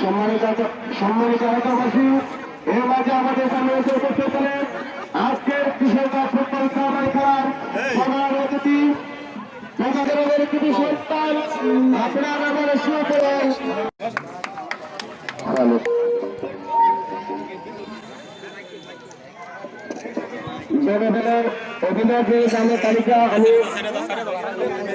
সম্মানিত সম্মানিত এলাকাবাসী, এর মাঝে আমাদের সামনে এসে উপস্থিত হলেন আজকের কৃষক ফুটবল কামাই খেলার প্রধান অতিথি আপনার আমার জনগণের অভিনয়ের তালিকা আমি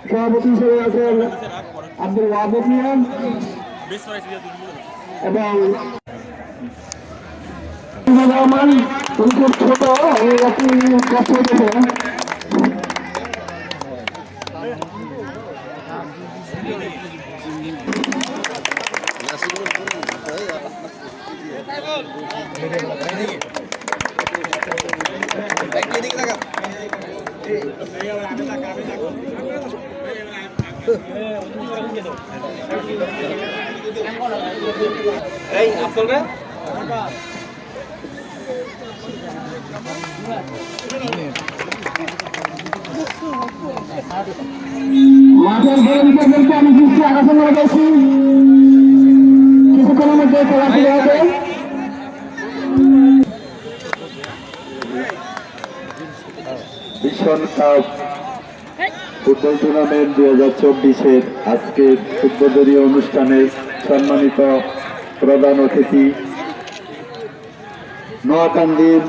সভাপতি হিসেবে আছেন আব্দুল ওয়াহাব মিয়া এবং রহমান তুমি খুব ছোট এই একটি কষ্ট দেবে মাঠের ভলেন্টিয়ারদেরকে আমি দৃষ্টি আকর্ষণ করে কিছুক্ষণের মধ্যে খেলা শুরু হবে। ভীষণ কাপ ফুটবল টুর্নামেন্ট দুই হাজার চব্বিশের আজকের উদ্বোধনী অনুষ্ঠানের সম্মানিত প্রধান অতিথি। নোয়াকান্দির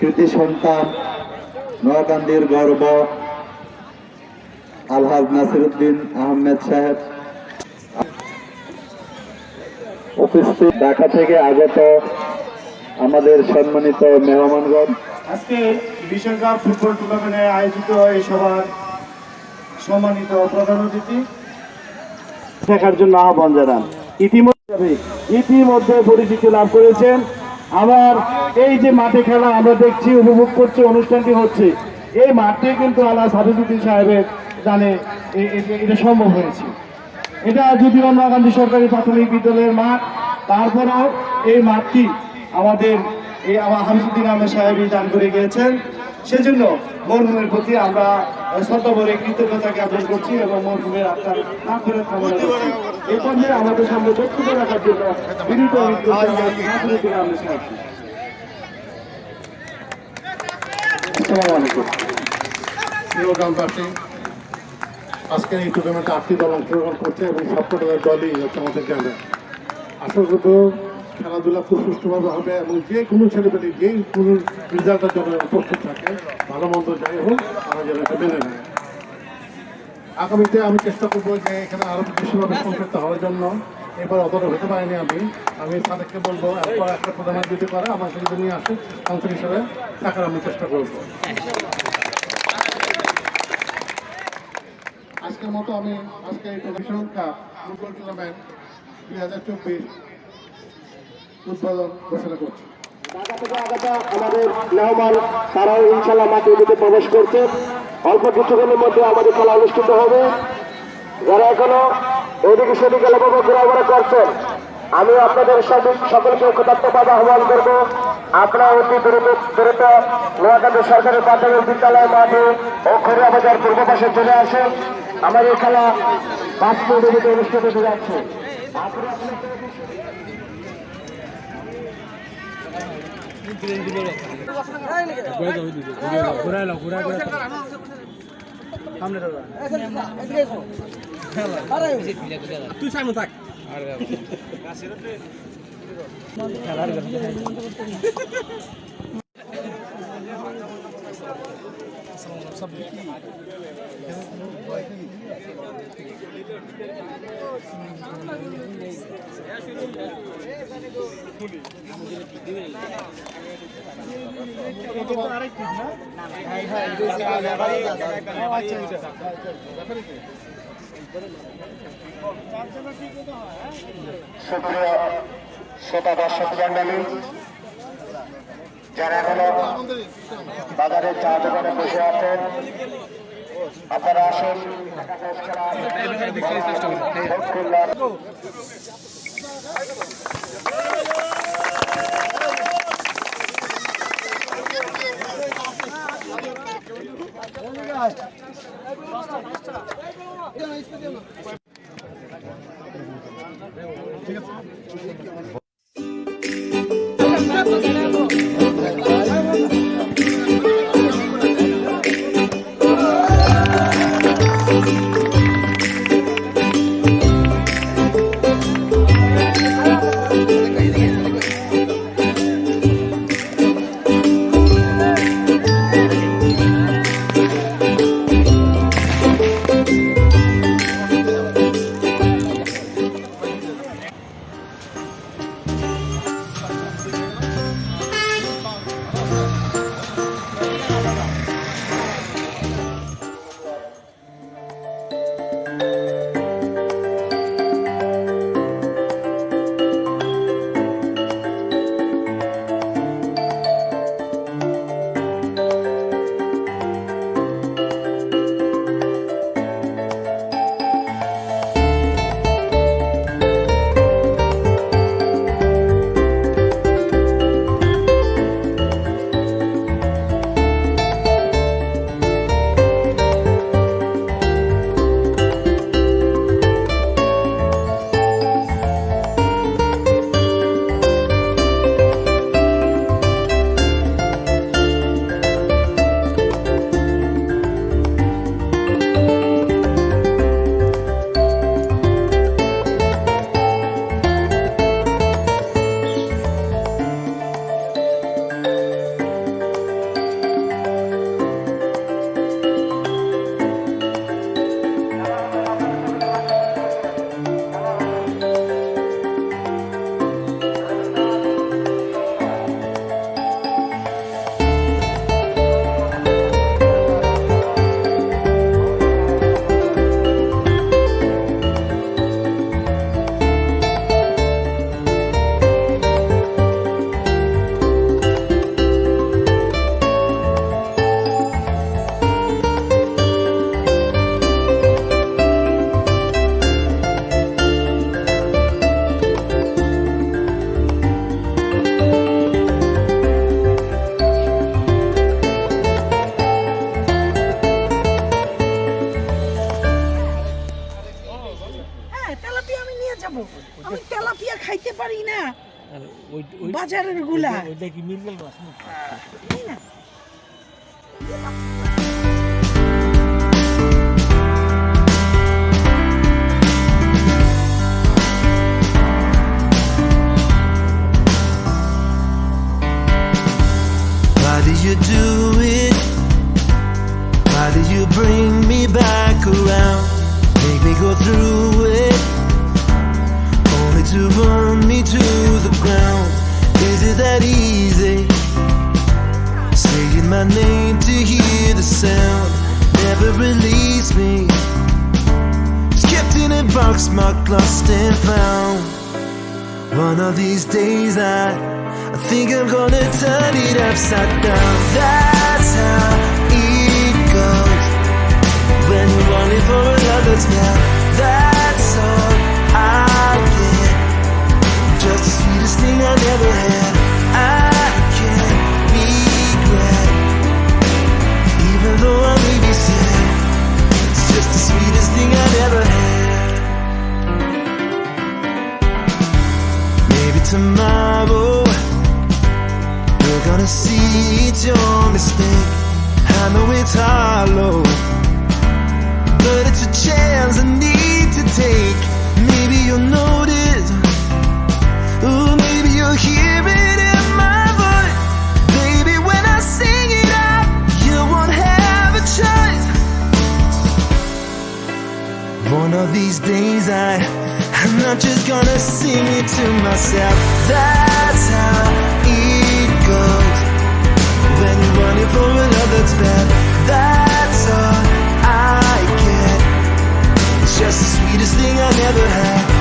কৃতি সন্তান নোয়াকান্দির গর্ব, আলহাজ নাসিরুদ্দিন আহমেদ সাহেব। উপস্থিত ঢাকা থেকে আগত আমাদের সম্মানিত মেহমানগণ আজকে বিশ্বকাপ ফুটবল টুর্নামেন্টে আয়োজিত এই সভার সম্মানিত প্রধান অতিথি দেখার জন্য আহ্বান জানান। ইতিমধ্যে ইতিমধ্যে পরিচিতি লাভ করেছেন আবার এই যে মাঠে খেলা আমরা দেখছি, উপভোগ করছি, অনুষ্ঠানটি হচ্ছে, এই মাঠে কিন্তু আল্লাহ সাবিদুদ্দিন সাহেবের জানে এটা সম্ভব হয়েছে। এটা যদিও নোয়াগান্ধী সরকারি প্রাথমিক বিদ্যালয়ের মাঠ, তারপরেও এই মাঠটি আমাদের এই আমার হামিদুদ্দিন আহমেদ সাহেবই দান করে গিয়েছেন। সেজন্য মরহুমের প্রতি আমরা শ্রদ্ধা ভরে কৃতজ্ঞতা জ্ঞাপন করছি এবং মরহুমের আপনার কামনা করছি। এই পর্যায়ে আমাদের সামনে বক্তব্য রাখার জন্য বিনীত হামিদুদ্দিন আজকের এই টুর্নামেন্টে আটটি দল অংশগ্রহণ করছে এবং সবকটা দলই হচ্ছে আমাদের গ্রামে আশা করব খেলাধুলা খুব সুষ্ঠুভাবে হবে এবং যে কোনো ছেলেপেলে যে কোনো রেজাল্টের জন্য প্রস্তুত থাকে, ভালো মন্দ যাই হোক, তারা যেন এটা মেনে নেয়। আগামীতে আমি চেষ্টা করব যে এখানে আরও বেশিভাবে সংযুক্ত হওয়ার জন্য। এবার অতটা হতে পারিনি আমি। আমি তাদেরকে বলব, একবার একটা প্রধানের যদি করে আমাকে যদি নিয়ে আসে কাউন্সিল হিসাবে থাকার আমি চেষ্টা করব। আজকের মতো আমি আজকে এই প্রদর্শন কাপ ফুটবল টুর্নামেন্ট দুই হাজার চব্বিশ ঘোষণা আমাদের প্রবেশ করছে। অল্প কিছুক্ষণের মধ্যে আমাদের খেলা অনুষ্ঠিত হবে। যারা এখনও এদিকে সেদিকে ঘোরাঘোরা করছেন আমি আপনাদের সকলকে কৃতজ্ঞবাদ আহ্বান করব। আপনারা অতি দ্রুত দ্রুত নোয়াখালী সরকারি প্রাথমিক বিদ্যালয় মাঠে ও খরিয়া বাজার পূর্ব পাশে চলে আসেন। আমাদের খেলা পাঁচ মিনিটের অনুষ্ঠিত হতে যাচ্ছে। তুই সামনে থাক সুপ্রিয় শ্রোতা দর্শক মন্ডলী যারা এখনও বাজারের চা দোকানে বসে আছেন আপনারা আসুন। হ্যাঁ তেলাপিয়া আমি নিয়ে যাব। আমি তেলাপিয়া খাইতে পারি না। আর ওই ওই বাজারেরগুলা। ওইটা কি মির্গেল মাছ না। You do sound, never release me. Just kept in a box marked lost and found. One of these days I, I think I'm gonna turn it upside down. That's how it goes when you're running for another's man. That's all I get. Just the sweetest thing I never had. I It's just the sweetest thing I never had. Maybe tomorrow You're gonna see it's your mistake. I know it's hollow, but it's a chance I need to take. Maybe you'll notice, ooh, maybe you'll hear it of these days I, I'm not just gonna sing it to myself. That's how it goes. When you're running for a love that's that's all I get. It's just the sweetest thing I never had.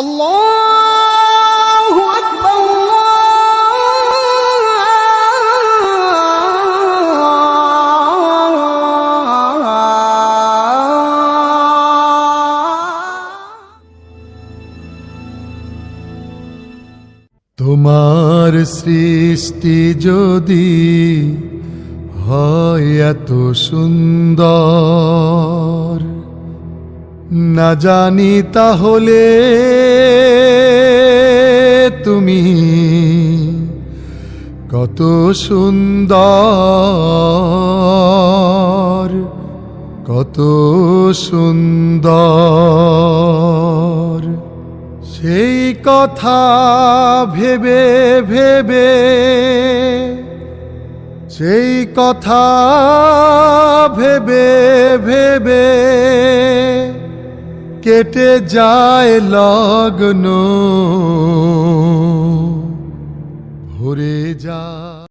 الله أكبر الله তোমার সৃষ্টি যদি হয় এত সুন্দর না জানি তাহলে তুমি কত সুন্দর কত সুন্দর। সেই কথা ভেবে ভেবে, সেই কথা ভেবে ভেবে কেটে যায় লগ্ন ভরে যায়।